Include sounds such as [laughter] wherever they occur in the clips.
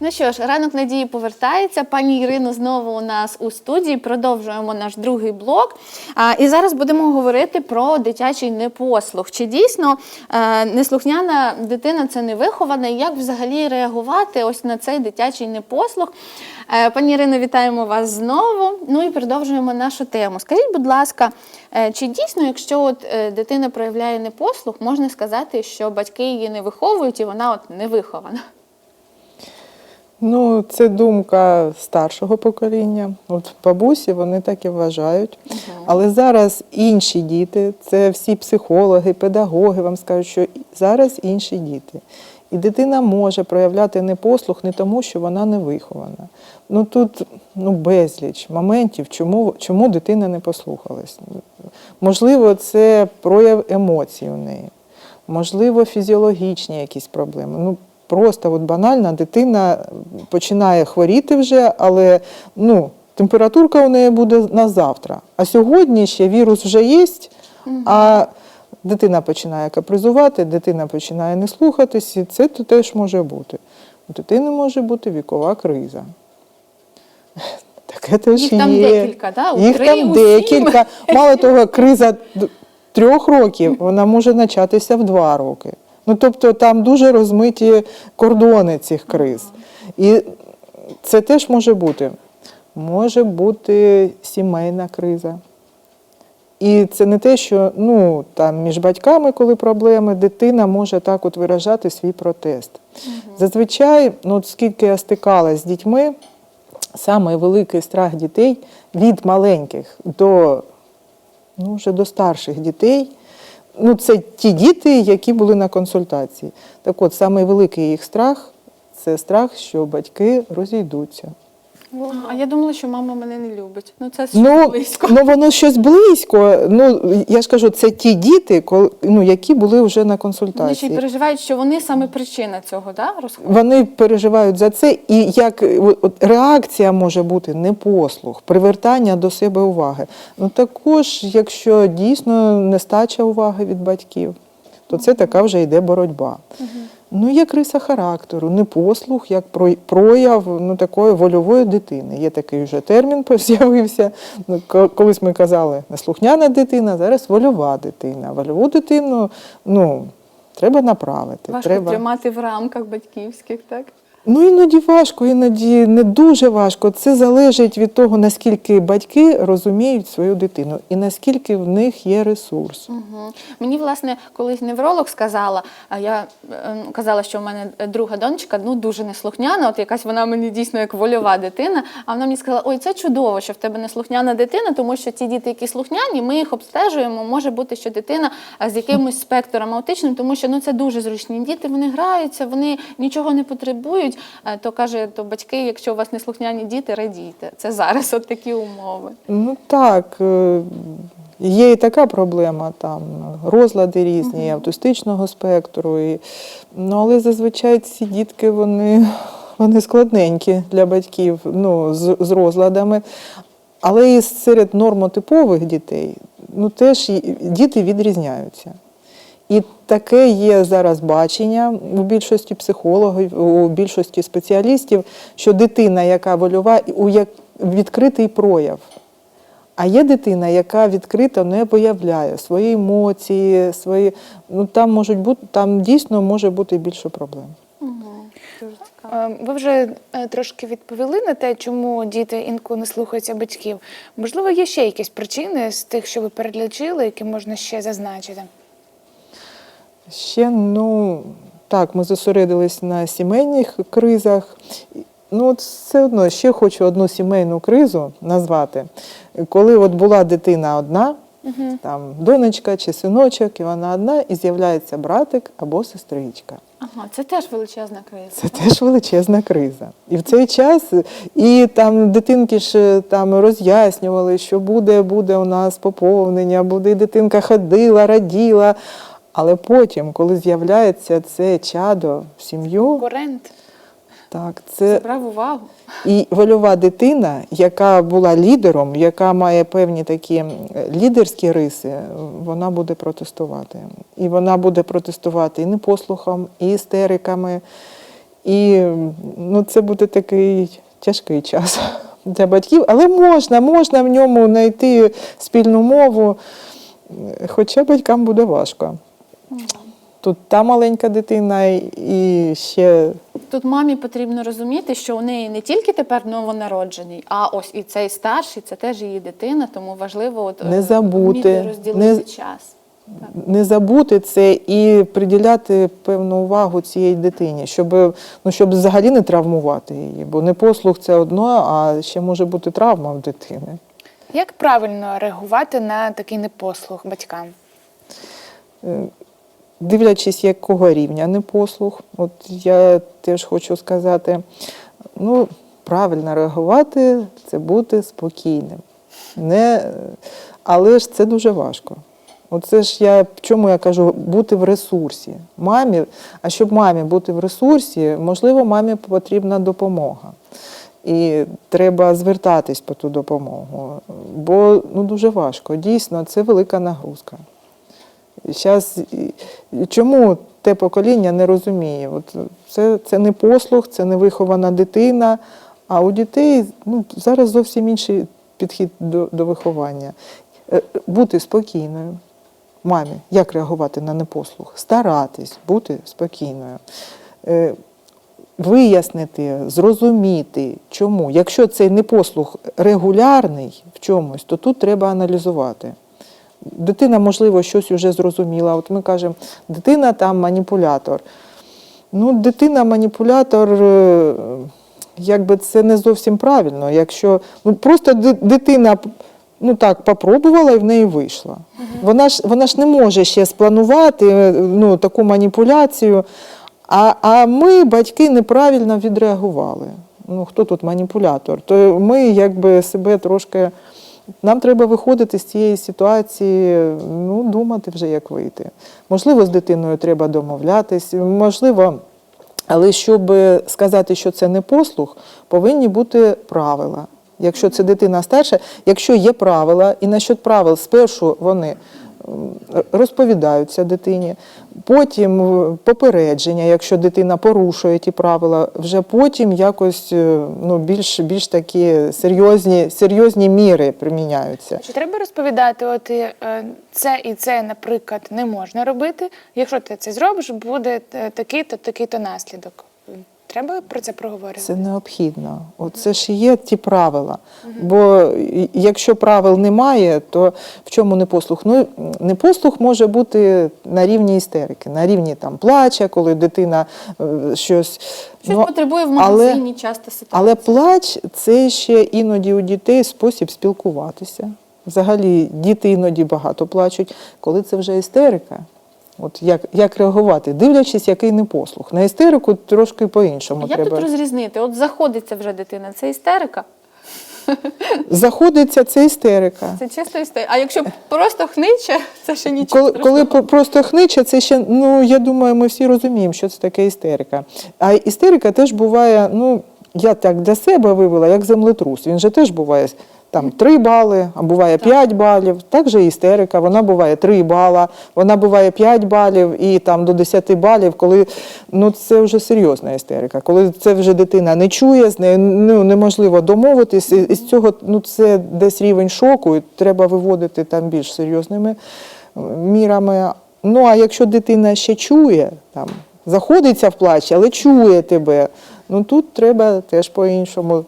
Ну що ж, ранок надії повертається. Пані Ірино знову у нас у студії. Продовжуємо наш другий блок. А, і зараз будемо говорити про дитячий непослух. Чи дійсно е, неслухняна дитина це не вихована? І як взагалі реагувати ось на цей дитячий непослух? Е, пані Ірино, вітаємо вас знову. Ну і продовжуємо нашу тему. Скажіть, будь ласка, е, чи дійсно, якщо от дитина проявляє непослух, можна сказати, що батьки її не виховують і вона от не вихована? Ну, це думка старшого покоління. От бабусі вони так і вважають. Але зараз інші діти, це всі психологи, педагоги вам скажуть, що зараз інші діти. І дитина може проявляти непослух не тому, що вона не вихована. Ну тут ну, безліч моментів, чому, чому дитина не послухалась. Можливо, це прояв емоцій у неї, можливо, фізіологічні якісь проблеми. Ну, просто от банально дитина починає хворіти вже, але ну, температурка у неї буде на завтра. А сьогодні ще вірус вже є, а дитина починає капризувати, дитина починає не слухатись, і це теж може бути. У дитини може бути вікова криза. [laughs] Таке теж Їх там є. декілька, да? У Їх три, там у декілька. Мало того, криза трьох років, вона може початися в два роки. Ну, тобто там дуже розмиті кордони цих криз. І це теж може бути. Може бути сімейна криза. І це не те, що ну, там, між батьками, коли проблеми, дитина може так от виражати свій протест. Зазвичай, ну, от скільки я стикалася з дітьми, саме великий страх дітей від маленьких до, ну, вже до старших дітей. Ну, це ті діти, які були на консультації. Так от, самий великий їх страх це страх, що батьки розійдуться. А я думала, що мама мене не любить. Ну це ж Ну, близько. ну воно щось близько. Ну я ж кажу, це ті діти, ну, які були вже на Вони ще й переживають, що вони саме причина цього, да? розходу? Вони переживають за це, і як от, реакція може бути непослух, привертання до себе уваги. Ну також, якщо дійсно нестача уваги від батьків, то це така вже йде боротьба. Ну, є криса характеру, непослух, як про- прояв ну, такої вольової дитини. Є такий вже термін [laughs] з'явився. Ну, Колись ми казали неслухняна дитина, зараз вольова дитина. Вольову дитину ну, треба направити. Важко треба... тримати в рамках батьківських, так? Ну іноді важко, іноді не дуже важко. Це залежить від того, наскільки батьки розуміють свою дитину і наскільки в них є ресурс. Угу. Мені, власне, колись невролог сказала, а я е, казала, що в мене друга донечка ну, дуже неслухняна, от якась вона мені дійсно як вольова дитина. А вона мені сказала, ой, це чудово, що в тебе неслухняна дитина, тому що ті діти, які слухняні, ми їх обстежуємо. Може бути, що дитина е, з якимось спектром аутичним, тому що ну, це дуже зручні діти, вони граються, вони нічого не потребують. Е, То каже, то батьки, якщо у вас неслухняні діти, радійте. Це зараз от такі умови. Ну так, е, є і така проблема, там розлади різні, автистичного спектру. І, ну, але зазвичай ці дітки вони, вони складненькі для батьків ну, з, з розладами. Але і серед нормотипових дітей ну, теж діти відрізняються. І таке є зараз бачення у більшості психологів, у більшості спеціалістів, що дитина, яка вольова, у як відкритий прояв. А є дитина, яка відкрито не виявляє свої емоції, свої. Ну там можуть бути, там дійсно може бути більше проблем. Е, Ви вже е, трошки відповіли на те, чому діти інколи не слухаються батьків. Можливо, є ще якісь причини з тих, що ви передлічили, які можна ще зазначити. Ще ну так, ми зосередились на сімейних кризах. Ну, от все одно ще хочу одну сімейну кризу назвати. Коли от була дитина одна, там донечка чи синочок, і вона одна, і з'являється братик або сестричка. Ага, це теж величезна криза. Це теж величезна криза. І в цей час і там дитинки ж там роз'яснювали, що буде, буде у нас поповнення, буде і дитинка ходила, раділа. Але потім, коли з'являється це чадо в сім'ю, Конкурент. так, це Забрав увагу. і вольова дитина, яка була лідером, яка має певні такі лідерські риси, вона буде протестувати. І вона буде протестувати і непослухом, і істериками, І ну, це буде такий тяжкий час [laughs] для батьків, але можна, можна в ньому знайти спільну мову, хоча батькам буде важко. Тут та маленька дитина і ще Тут мамі потрібно розуміти, що у неї не тільки тепер новонароджений, а ось і цей старший, це теж її дитина, тому важливо от, Не е, забути, розділити не- час. не забути це і приділяти певну увагу цій дитині, щоб, ну, щоб взагалі не травмувати її. Бо непослух це одно, а ще може бути травма в дитини. Як правильно реагувати на такий непослух батькам? Дивлячись, якого рівня непослух, от я теж хочу сказати, ну, правильно реагувати це бути спокійним. Не, але ж це дуже важко. Оце ж я чому я кажу, бути в ресурсі. Мамі, а щоб мамі бути в ресурсі, можливо, мамі потрібна допомога. І треба звертатись по ту допомогу. Бо ну, дуже важко. Дійсно, це велика нагрузка. Зараз чому те покоління не розуміє? От це, це не послух, це не вихована дитина. А у дітей ну, зараз зовсім інший підхід до, до виховання. Е, Бути спокійною. Мамі, як реагувати на непослух? Старатись бути спокійною. Е, Вияснити, зрозуміти, чому. Якщо цей непослух регулярний в чомусь, то тут треба аналізувати. Дитина, можливо, щось вже зрозуміла. От ми кажемо, дитина там маніпулятор. Ну, дитина маніпулятор, е, якби це не зовсім правильно. Якщо ну, просто дитина ну так попробувала і в неї вийшла. Вона ж вона ж не може ще спланувати е, ну, таку маніпуляцію. А, а ми, батьки, неправильно відреагували. Ну, хто тут маніпулятор? То ми якби себе трошки. Нам треба виходити з цієї ситуації, ну, думати вже, як вийти. Можливо, з дитиною треба домовлятись, можливо, але щоб сказати, що це не послуг, повинні бути правила. Якщо це дитина старша, якщо є правила, і насчет правил спершу вони розповідаються дитині, потім попередження, якщо дитина порушує ті правила, вже потім якось е, ну, більш, більш такі серйозні, серйозні міри приміняються. Чи треба розповідати, от е, це і це, наприклад, не можна робити? Якщо ти це зробиш, буде е, такий-то, такий-то наслідок. Треба про це проговорювати? Це необхідно. Оце ж є ті правила. Бо якщо правил немає, то в чому непослух? Ну, непослух може бути на рівні істерики, на рівні там плача, коли дитина е, щось. Щось Ну, потребує в але- магазині часто ситуації. Але плач це ще іноді у дітей спосіб спілкуватися. Взагалі, діти іноді багато плачуть. Коли це вже істерика, от як, як реагувати, дивлячись, який непослух. На істерику трошки по-іншому Як треба. тут розрізнити? От заходиться вже дитина, це істерика, Заходиться це істерика. це чисто істерика. А якщо просто хниче, це ще нічого. Коли, коли просто хниче, це ще, ну я думаю, ми всі розуміємо, що це таке істерика. А істерика теж буває, ну, я так для себе вивела, як землетрус. Він же теж буває там 3 бали, а буває 5 балів. Так же істерика, вона буває 3 бала, вона буває 5 балів і там до 10 балів, коли ну, це вже серйозна істерика. Коли це вже дитина не чує, з нею ну, неможливо домовитись, і, з цього ну, це десь рівень шоку, і треба виводити там більш серйозними е, мірами. Ну а якщо дитина ще чує, там заходиться в плач, але чує тебе, ну тут треба теж по-іншому.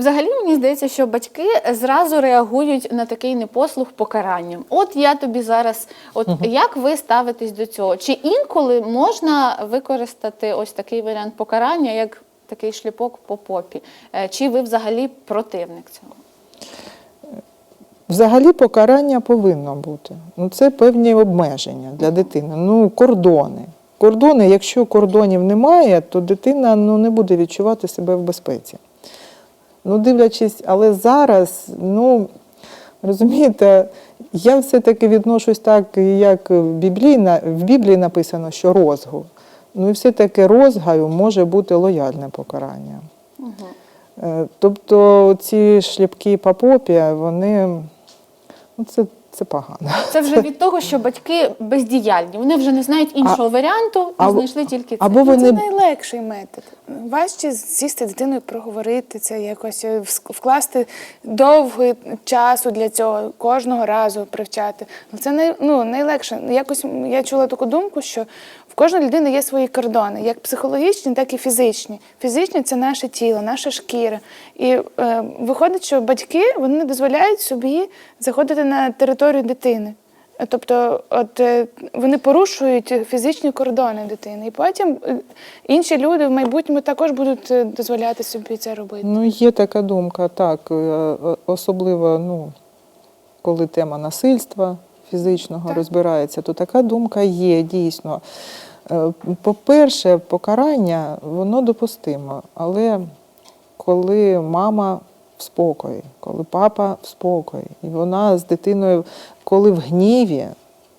Взагалі мені здається, що батьки зразу реагують на такий непослух покаранням. От я тобі зараз, от як ви ставитесь до цього? Чи інколи можна використати ось такий варіант покарання, як такий шліпок по попі? Е, Чи ви взагалі противник цього? Взагалі покарання повинно бути. Ну, це певні обмеження для дитини. Ну, кордони. Кордони, якщо кордонів немає, то дитина ну, не буде відчувати себе в безпеці. Ну, дивлячись, але зараз, ну, розумієте, я все-таки відношусь так, як в Біблії, в Біблії написано, що розгу. Ну і все-таки розгаю може бути лояльне покарання. Угу. Тобто ці шліпки по попі, вони ну, це це погано. Це вже від того, що батьки бездіяльні. Вони вже не знають іншого варіанту і або- знайшли тільки це. або Ну, Це вони найлегший метод. Важче сісти з дитиною, проговорити це, якось е, вкласти довгий часу для цього, кожного разу привчати. Ну, Це най, ну, найлегше. Якось я чула таку думку, що в кожної людини є свої кордони, як психологічні, так і фізичні. Фізичні це наше тіло, наша шкіра. І е, виходить, що батьки вони не дозволяють собі заходити на територію дитини. Тобто, от е, вони порушують фізичні кордони дитини, і потім е, інші люди в майбутньому також будуть е, дозволяти собі це робити. Ну, є така думка, так. Особливо, ну, коли тема насильства фізичного Так. розбирається, то така думка є дійсно. Е, По-перше, покарання воно допустимо, але коли мама в спокої, коли папа в спокої, і вона з дитиною, коли в гніві,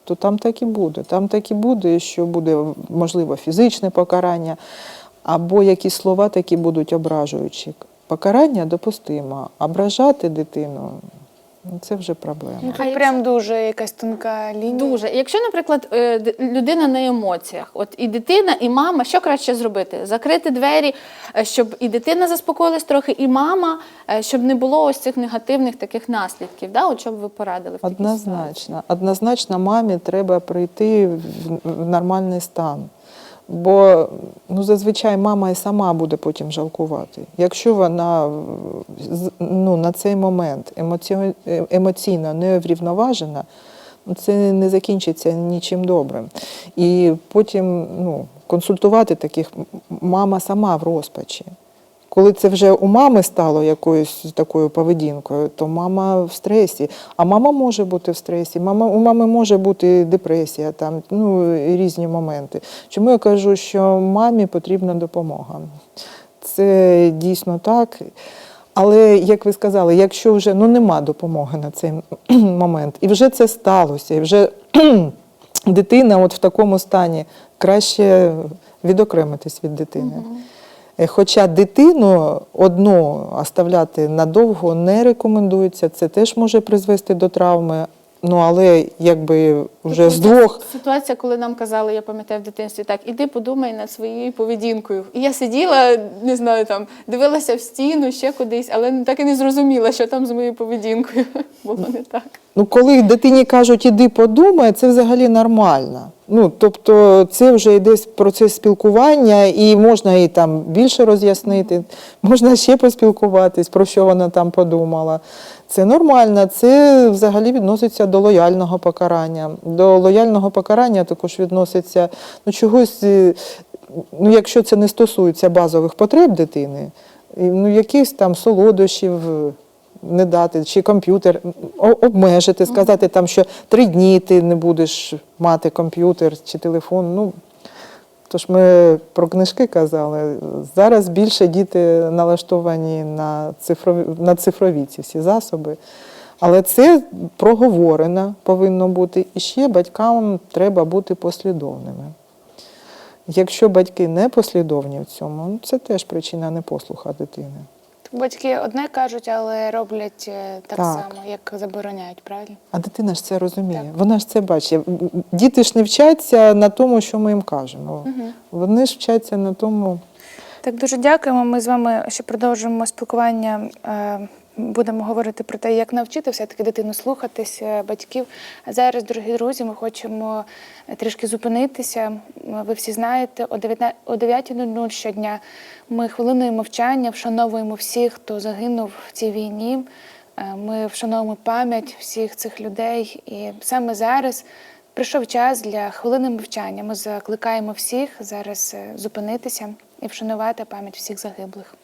то там так і буде. Там так і буде, що буде можливо фізичне покарання, або якісь слова такі будуть ображуючі. Покарання допустимо, ображати дитину ну, це вже проблема. Ну, Тут якщо- прям дуже якась тонка лінія. Дуже. Якщо, наприклад, е, людина на емоціях, от і дитина, і мама, що краще зробити? Закрити двері, е, щоб і дитина заспокоїлась трохи, і мама, е, щоб не було ось цих негативних таких наслідків. Да? От що б ви порадили в? Однозначно. Однозначно мамі треба прийти в нормальний стан. Бо ну, зазвичай мама і сама буде потім жалкувати. Якщо вона ну, на цей момент емоційно не врівноважена, ну, це не закінчиться нічим добрим. І потім ну, консультувати таких мама сама в розпачі. Коли це вже у мами стало якоюсь такою поведінкою, то мама в стресі. А мама може бути в стресі, мама, у мами може бути депресія, там, ну, різні моменти. Чому я кажу, що мамі потрібна допомога? Це дійсно так. Але, як ви сказали, якщо вже ну, нема допомоги на цей [clears throat] момент, і вже це сталося, і вже [clears throat] дитина от в такому стані, краще відокремитись від дитини. Е, Хоча дитину одну оставляти надовго не рекомендується, це теж може призвести до травми. Ну але якби вже з Тобто двох Ситуація, коли нам казали, я пам'ятаю в дитинстві, так, іди подумай над своєю поведінкою. І я сиділа, не знаю, там, дивилася в стіну, ще кудись, але так і не зрозуміла, що там з моєю поведінкою [laughs] було не так. Ну, коли дитині кажуть, іди подумай, це взагалі нормально. Ну, тобто це вже йде процес спілкування, і можна і там більше роз'яснити, можна ще поспілкуватись, про що вона там подумала. Це нормально, це взагалі відноситься до лояльного покарання. До лояльного покарання також відноситься ну, чогось, е, ну, якщо це не стосується базових потреб дитини, ну, якихось там солодощів не дати, чи комп'ютер обмежити, сказати там, що три дні ти не будеш мати комп'ютер чи телефон. Ну, тож ми про книжки казали. Зараз більше діти налаштовані на цифрові, на цифрові ці всі засоби. Але це проговорено повинно бути. І ще батькам треба бути послідовними. Якщо батьки не послідовні в цьому, ну, це теж причина непослуха дитини. Батьки одне кажуть, але роблять е, так, Так. само, як забороняють, правильно? А дитина ж це розуміє, вона ж це бачить. Діти ж не вчаться на тому, що ми їм кажемо. Вони ж вчаться на тому. Так, дуже дякуємо. Ми з вами ще продовжуємо спілкування. Будемо говорити про те, як навчити все-таки дитину слухатись е, батьків. А зараз, дорогі друзі, ми хочемо трішки зупинитися. Ви всі знаєте, о 19 о 9.00 щодня ми хвилиною мовчання вшановуємо всіх, хто загинув в цій війні. Е, Ми вшановуємо пам'ять всіх цих людей. І саме зараз прийшов час для хвилини мовчання. Ми закликаємо всіх зараз е, зупинитися і вшанувати пам'ять всіх загиблих.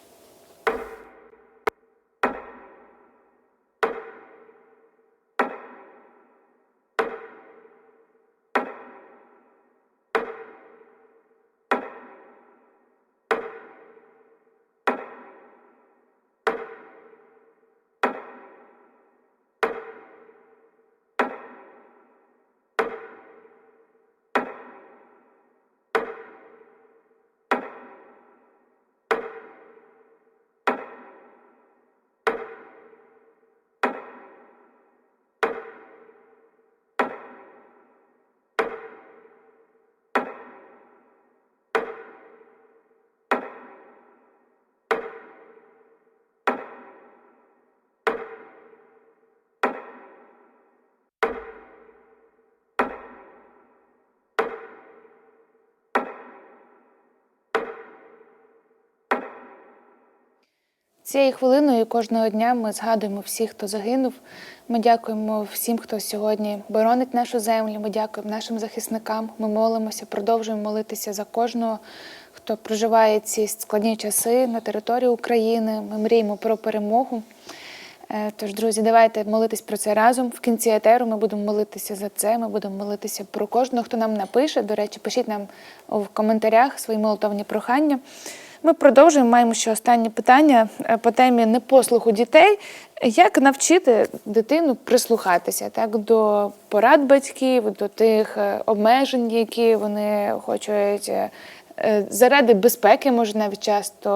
Цією хвилиною кожного дня ми згадуємо всіх, хто загинув. Ми дякуємо всім, хто сьогодні боронить нашу землю. Ми дякуємо нашим захисникам. Ми молимося, продовжуємо молитися за кожного, хто проживає ці складні часи на території України. Ми мріємо про перемогу. Е, Тож, друзі, давайте молитись про це разом. В кінці етеру ми будемо молитися за це. Ми будемо молитися про кожного, хто нам напише. До речі, пишіть нам в коментарях свої молитовні прохання. Ми продовжуємо. Маємо ще останнє питання е, по темі непослуху дітей. Як навчити дитину прислухатися так до порад батьків, до тих е, обмежень, які вони хочуть е, заради безпеки, може навіть часто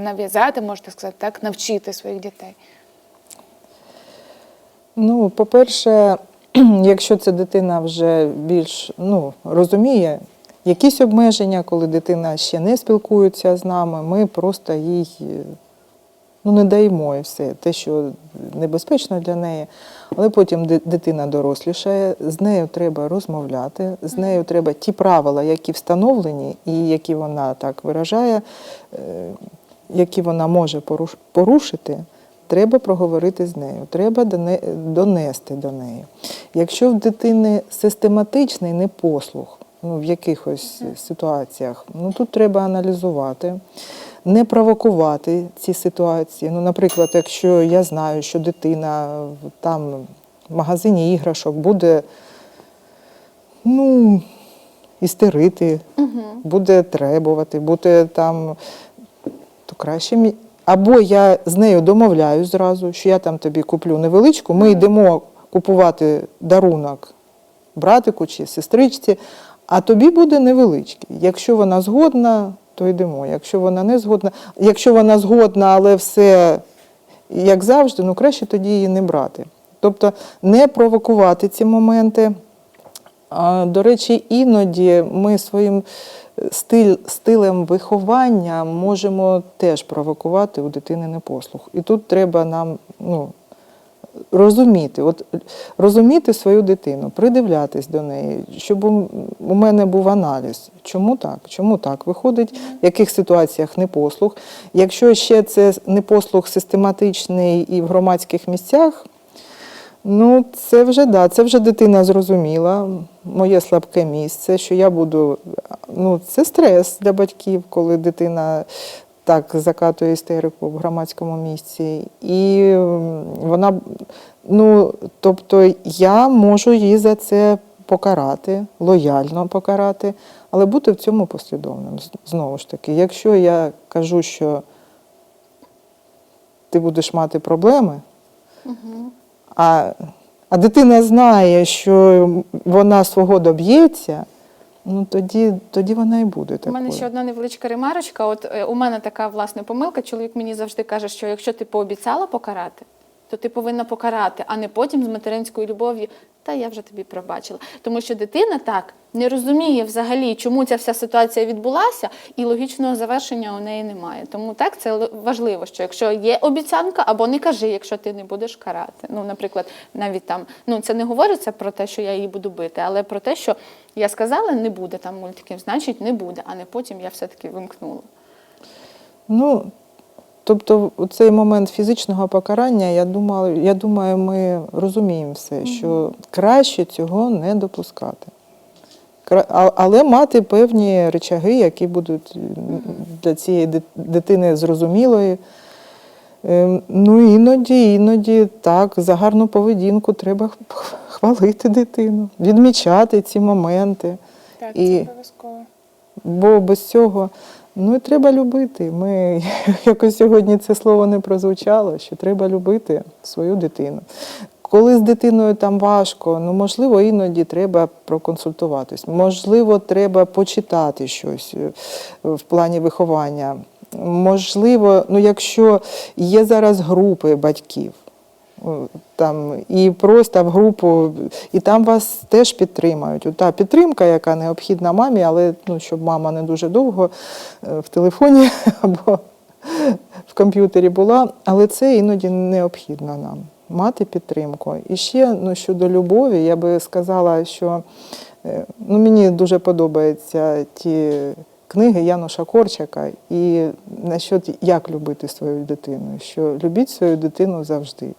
нав'язати, можна сказати, так, навчити своїх дітей. Ну, по-перше, [clears throat] якщо ця дитина вже більш ну, розуміє якісь обмеження, коли дитина ще не спілкується з нами, ми просто їй е, ну, не даємо і все, те, що небезпечно для неї. Але потім дитина дорослішає, з нею треба розмовляти, з нею треба ті правила, які встановлені і які вона так виражає, е, які вона може порушити, треба проговорити з нею, треба донести до неї. Якщо в дитини систематичний непослух, ну, в якихось ситуаціях, ну тут треба аналізувати, не провокувати ці ситуації. Ну, наприклад, якщо я знаю, що дитина там в магазині іграшок буде ну, істерити, буде требувати, буде там, то краще Або я з нею домовляюсь зразу, що я там тобі куплю невеличку, ми йдемо купувати дарунок братику чи сестричці, а тобі буде невеличкий. Якщо вона згодна, то йдемо. Якщо вона не згодна, якщо вона згодна, але все як завжди, ну краще тоді її не брати. Тобто не провокувати ці моменти. А, До речі, іноді ми своїм стиль, стилем виховання можемо теж провокувати у дитини непослух. І тут треба нам ну, розуміти, от, розуміти свою дитину, придивлятись до неї, щоб у, мене був аналіз. Чому так? Чому так? Виходить, в яких ситуаціях непослух. Якщо ще це непослух систематичний і в громадських місцях, Ну, це вже да, це вже дитина зрозуміла. Моє слабке місце, що я буду. Ну, це стрес для батьків, коли дитина так закатує істерику в громадському місці. І вона, ну, тобто я можу її за це покарати, лояльно покарати, але бути в цьому послідовним. Знову ж таки, якщо я кажу, що ти будеш мати проблеми, а, а дитина знає, що вона свого доб'ється, ну тоді, тоді вона і буде У мене ще одна невеличка ремарочка. От е, у мене така власне помилка. Чоловік мені завжди каже, що якщо ти пообіцяла покарати, то ти повинна покарати, а не потім з материнською любов'ю. Та я вже тобі пробачила. Тому що дитина так не розуміє взагалі, чому ця вся ситуація відбулася, і логічного завершення у неї немає. Тому так це важливо, що якщо є обіцянка, або не кажи, якщо ти не будеш карати. Ну, наприклад, навіть там ну це не говориться про те, що я її буду бити, але про те, що я сказала, не буде там мультиків, значить не буде, а не потім я все-таки вимкнула. Ну, тобто, цей момент фізичного покарання, я думаю, я думаю, ми розуміємо все, що краще цього не допускати. Але мати певні речаги, які будуть для цієї дитини зрозумілої. Ем, Ну, іноді, іноді так, за гарну поведінку треба хвалити дитину, відмічати ці моменти. Так, І- обов'язково. Бо без цього ну і треба любити. Ми [laughs] якось сьогодні це слово не прозвучало, що треба любити свою дитину. Коли з дитиною там важко, ну можливо, іноді треба проконсультуватись. Можливо, треба почитати щось е, в плані виховання. Можливо, ну якщо є зараз групи батьків, там і просто в групу, і там вас теж підтримають. Та підтримка, яка необхідна мамі, але ну, щоб мама не дуже довго е, в телефоні [laughs] або в комп'ютері була, але це іноді необхідно нам мати підтримку. І ще ну, щодо любові, я би сказала, що е, ну, мені дуже подобаються ті книги Януша Корчака і насчет як любити свою дитину. Що любіть свою дитину завжди.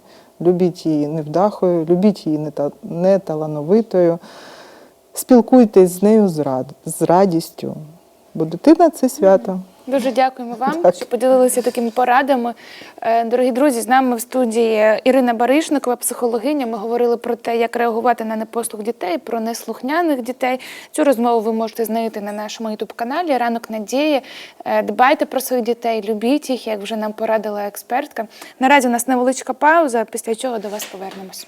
Любіть її невдахою, любіть її нета- неталановитою, спілкуйтесь з нею з радістю, бо дитина це свято. Дуже дякуємо вам, Так. що поділилися такими порадами. Е, Дорогі друзі, з нами в студії Ірина Баришникова, психологиня. Ми говорили про те, як реагувати на непослух дітей, про неслухняних дітей. Цю розмову ви можете знайти на нашому youtube каналі Ранок Надії. Е, Дбайте про своїх дітей, любіть їх, як вже нам порадила експертка. Наразі у нас невеличка пауза, після чого до вас повернемось.